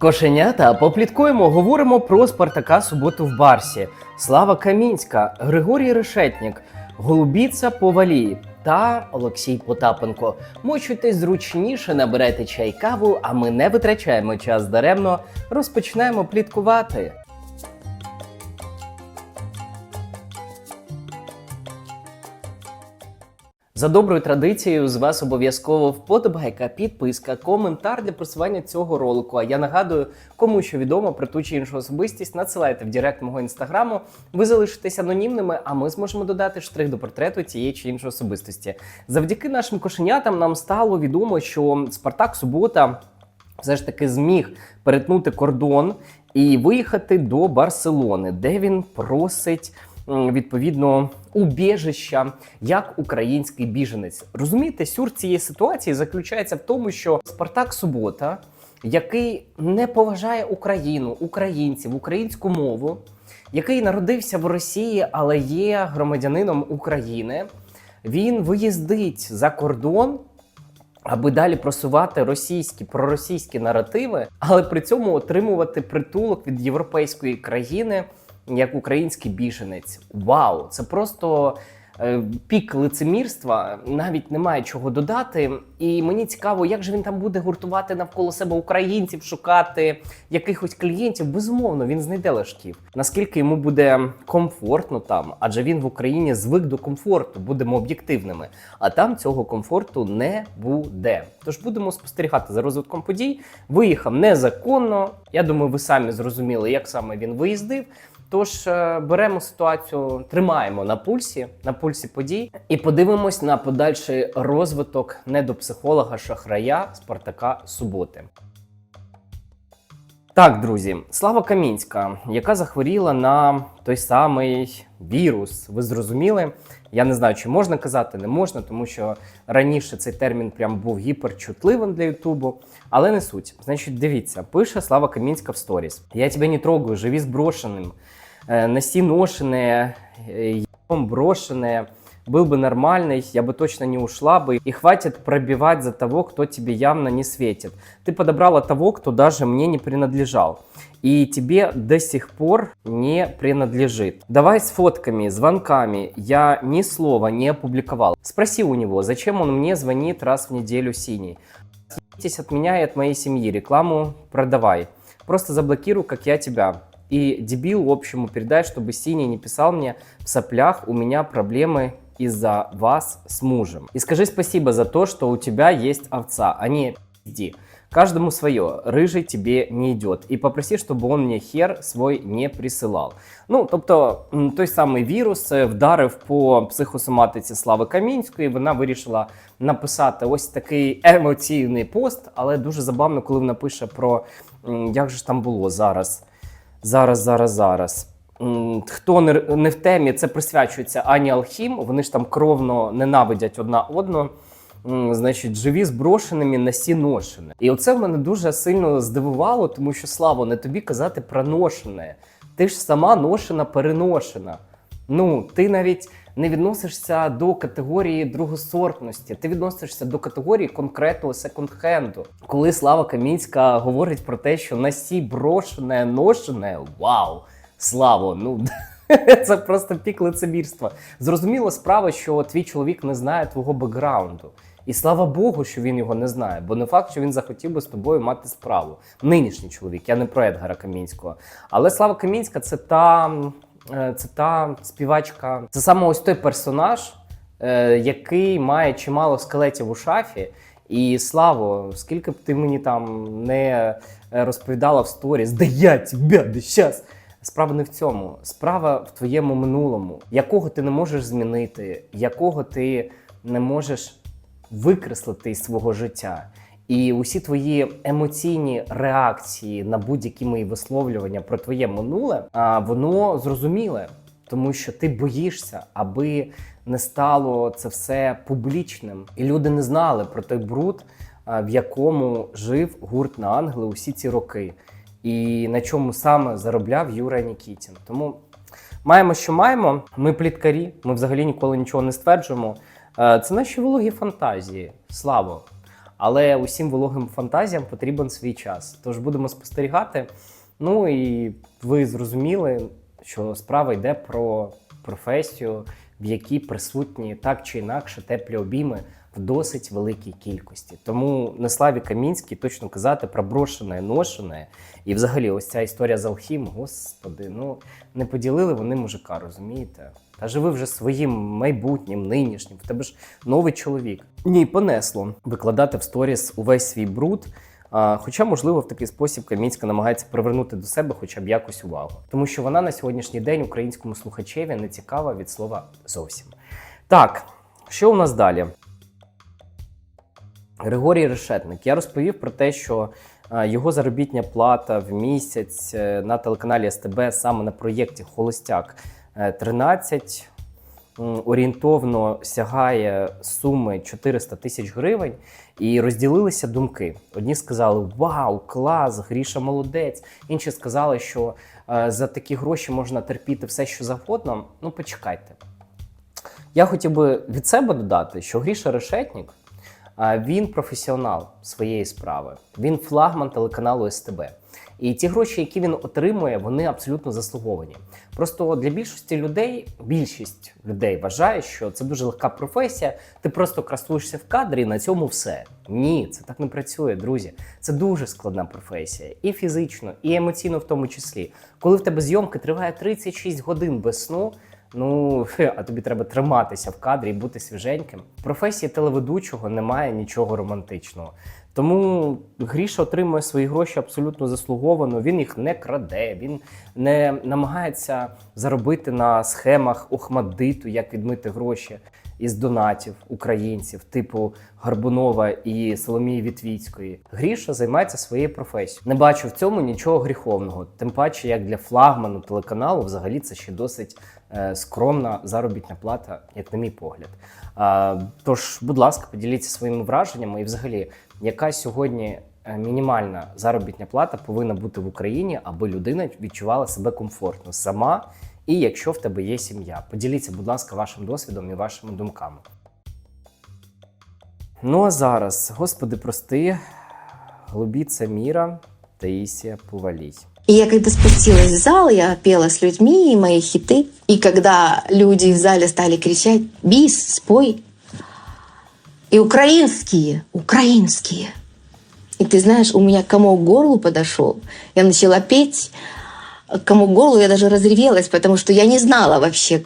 Кошенята, попліткуємо, говоримо про Спартака суботу в Барсі, Слава Камінська, Григорій Решетнік, Голубіца Повалій та Олексій Потапенко. Мочуйтесь зручніше, набирайте чай каву, а ми не витрачаємо час даремно. Розпочинаємо пліткувати. За доброю традицією, з вас обов'язково вподобайка, підписка, коментар для просування цього ролику. А я нагадую, кому що відомо про ту чи іншу особистість, надсилайте в директ мого інстаграму. Ви залишитесь анонімними, а ми зможемо додати штрих до портрету цієї чи іншої особистості. Завдяки нашим кошенятам нам стало відомо, що Спартак Субота все ж таки зміг перетнути кордон і виїхати до Барселони, де він просить відповідно убіжища як український біженець. Розумієте, сюр цієї ситуації заключається в тому, що Спартак Субота, який не поважає Україну, українців, українську мову, який народився в Росії, але є громадянином України, він виїздить за кордон аби далі просувати російські проросійські наративи, але при цьому отримувати притулок від європейської країни як український біженець. Вау! Це просто е, пік лицемірства. Навіть немає чого додати. І мені цікаво, як же він там буде гуртувати навколо себе українців, шукати якихось клієнтів. Безумовно, він знайде лашків. Наскільки йому буде комфортно там, адже він в Україні звик до комфорту, будемо об'єктивними. А там цього комфорту не буде. Тож будемо спостерігати за розвитком подій. Виїхав незаконно. Я думаю, ви самі зрозуміли, як саме він виїздив. Тож е, беремо ситуацію, тримаємо на пульсі, на пульсі подій, і подивимось на подальший розвиток недопсихолога шахрая Спартака Суботи. Так, друзі, Слава Камінська, яка захворіла на той самий вірус. Ви зрозуміли? Я не знаю, чи можна казати, не можна, тому що раніше цей термін прям був гіперчутливим для Ютубу, але не суть. Значить, дивіться, пише Слава Камінська в сторіс. Я тебе не трогаю, живі зброшеним. Э, носи ношеные, э, ебом брошенные. Был бы нормальный, я бы точно не ушла бы. И хватит пробивать за того, кто тебе явно не светит. Ты подобрала того, кто даже мне не принадлежал. И тебе до сих пор не принадлежит. Давай с фотками, звонками. Я ни слова не опубликовал. Спроси у него, зачем он мне звонит раз в неделю синий. Съебитесь от меня и от моей семьи. Рекламу продавай. Просто заблокирую, как я тебя. И дебил общему передай, чтобы Синий не писал мне в соплях, у меня проблемы из-за вас с мужем. И скажи спасибо за то, что у тебя есть овца, а не пизди. Каждому свое, рыжий тебе не идет. І попроси, щоб он мне хер свой не присилав. Ну, тобто, той самий вірус е, вдарив по психосоматиці Слави Камінської. Вона вирішила написати ось такий емоційний пост, але дуже забавно, коли вона пише про як же ж там було зараз. Зараз, зараз, зараз. Хто не, не в темі, це присвячується Ані Алхім. Вони ж там кровно ненавидять одна одну. Значить, живі зброшеними на сі ношене. І оце в мене дуже сильно здивувало, тому що Славо, не тобі казати про ношене. Ти ж сама ношена, переношена. Ну, ти навіть не відносишся до категорії другосортності, ти відносишся до категорії конкретного секонд-хенду. Коли Слава Камінська говорить про те, що насі брошене, ношене, вау! Славо, ну це просто пік лицемірства. Зрозуміло справа, що твій чоловік не знає твого бекграунду. І слава Богу, що він його не знає, бо не факт, що він захотів би з тобою мати справу. Нинішній чоловік, я не про Едгара Камінського. Але Слава Камінська це та, е, це та співачка, це саме ось той персонаж, е, який має чимало скелетів у шафі. І Славо, скільки б ти мені там не е, розповідала в сторіс, да я тебе, да щас. Справа не в цьому. Справа в твоєму минулому, якого ти не можеш змінити, якого ти не можеш викреслити із свого життя. І усі твої емоційні реакції на будь-які мої висловлювання про твоє минуле, а, воно зрозуміле, тому що ти боїшся, аби не стало це все публічним, і люди не знали про той бруд, в якому жив гурт на ангели усі ці роки, і на чому саме заробляв Юра Нікітін. Тому маємо, що маємо. Ми пліткарі, ми взагалі ніколи нічого не стверджуємо. Е, Це наші вологі фантазії. Славо. Але усім вологим фантазіям потрібен свій час. Тож будемо спостерігати. Ну і ви зрозуміли, що справа йде про професію, в якій присутні так чи інакше теплі обійми в досить великій кількості. Тому на славі Камінській точно казати про брошене, ношене. І взагалі, ось ця історія з Алхім, господи, ну не поділили вони мужика, розумієте? Та живи вже своїм майбутнім, нинішнім, в тебе ж новий чоловік. Ні, понесло викладати в сторіс увесь свій бруд. А, Хоча, можливо, в такий спосіб Камінська намагається привернути до себе хоча б якось увагу, тому що вона на сьогоднішній день українському слухачеві не цікава від слова зовсім. Так, що у нас далі? Григорій Решетник. Я розповів про те, що е, його заробітня плата в місяць е, на телеканалі СТБ саме на проєкті Холостяк е, 13 орієнтовно сягає суми 400 тисяч гривень, і розділилися думки. Одні сказали: Вау, клас, Гріша молодець. Інші сказали, що е, за такі гроші можна терпіти все, що завгодно. Ну, почекайте. Я хотів би від себе додати, що Гріша Решетнік а, він професіонал своєї справи. Він флагман телеканалу СТБ. І ті гроші, які він отримує, вони абсолютно заслуговані. Просто для більшості людей, більшість людей вважає, що це дуже легка професія. Ти просто красуєшся в кадрі, і на цьому все. Ні, це так не працює, друзі. Це дуже складна професія, і фізично, і емоційно, в тому числі. Коли в тебе зйомки триває 36 годин без сну. Ну, а тобі треба триматися в кадрі і бути свіженьким. В професії телеведучого немає нічого романтичного. Тому Гріша отримує свої гроші абсолютно заслуговано. Він їх не краде, він не намагається заробити на схемах Охмаддиту, як відмити гроші із донатів українців, типу Горбунова і Соломії Вітвіцької. Гріша займається своєю професією. Не бачу в цьому нічого гріховного. Тим паче, як для флагману телеканалу, взагалі це ще досить е, скромна заробітна плата, як на мій погляд. А, тож, будь ласка, поділіться своїми враженнями і взагалі, яка сьогодні е, мінімальна заробітня плата повинна бути в Україні, аби людина відчувала себе комфортно сама. І якщо в тебе є сім'я, поділіться, будь ласка, вашим досвідом і вашими думками. Ну а зараз, господи, прости, голубіця Міра, Таїсія Повалій. И я когда спустилась в зал, я пела с людьми и мои хиты. И когда люди в зале стали кричать «Бис, спой!» И украинские, украинские. И ты знаешь, у меня комок к горлу подошел. Я начала петь. Комок к горлу я даже разревелась, потому что я не знала вообще,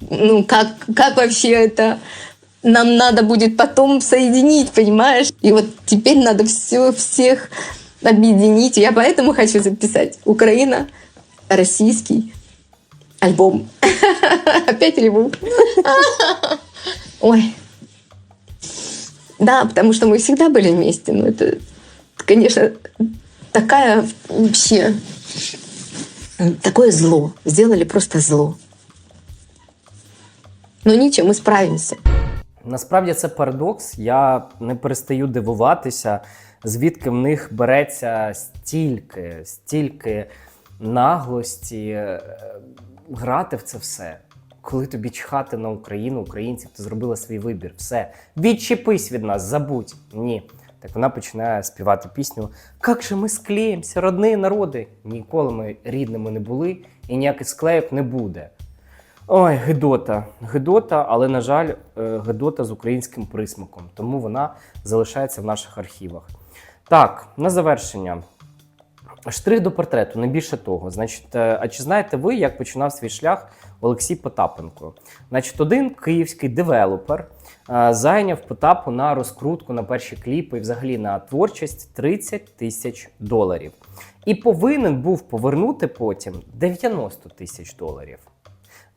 ну, как, как вообще это нам надо будет потом соединить, понимаешь? И вот теперь надо все, всех объединить. Я поэтому хочу записать Украина, российский альбом. Опять реву. Ой. Да, потому что мы всегда были вместе. Но это, конечно, такая вообще... Такое зло. Сделали просто зло. Но ничего, мы справимся. Насправді це парадокс. Я не перестаю дивуватися, звідки в них береться стільки, стільки наглості е, грати в це все. Коли тобі чхати на Україну, українців, ти зробила свій вибір. Все, відчепись від нас, забудь. Ні. Так вона починає співати пісню Как же ми склеїмося, родні народи. Ніколи ми рідними не були і ніяких склеїв не буде. Ой, Гедота. Гедота, але, на жаль, е, Гедота з українським присмаком, тому вона залишається в наших архівах. Так, на завершення. Штрих до портрету, не більше того. Значить, е, а чи знаєте ви, як починав свій шлях Олексій Потапенко? Значить, один київський девелопер е, зайняв Потапу на розкрутку на перші кліпи і взагалі на творчість 30 тисяч доларів. І повинен був повернути потім 90 тисяч доларів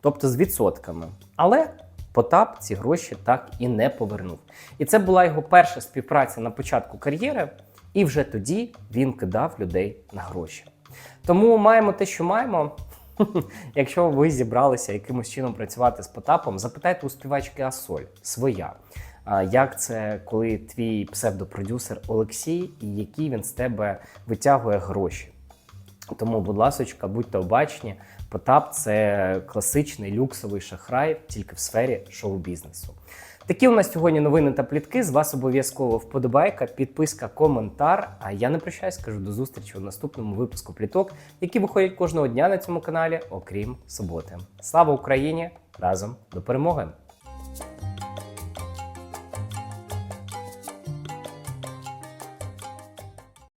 тобто з відсотками. Але Потап ці гроші так і не повернув. І це була його перша співпраця на початку кар'єри, і вже тоді він кидав людей на гроші. Тому маємо те, що маємо. Якщо ви зібралися якимось чином працювати з Потапом, запитайте у співачки Асоль своя. Як це, коли твій псевдопродюсер Олексій, і які він з тебе витягує гроші? Тому, будь ласочка, будьте обачні. Потап це класичний люксовий шахрай тільки в сфері шоу-бізнесу. Такі у нас сьогодні новини та плітки. З вас обов'язково вподобайка, підписка, коментар. А я не прощаюсь, кажу до зустрічі у наступному випуску пліток, які виходять кожного дня на цьому каналі, окрім суботи. Слава Україні! Разом до перемоги!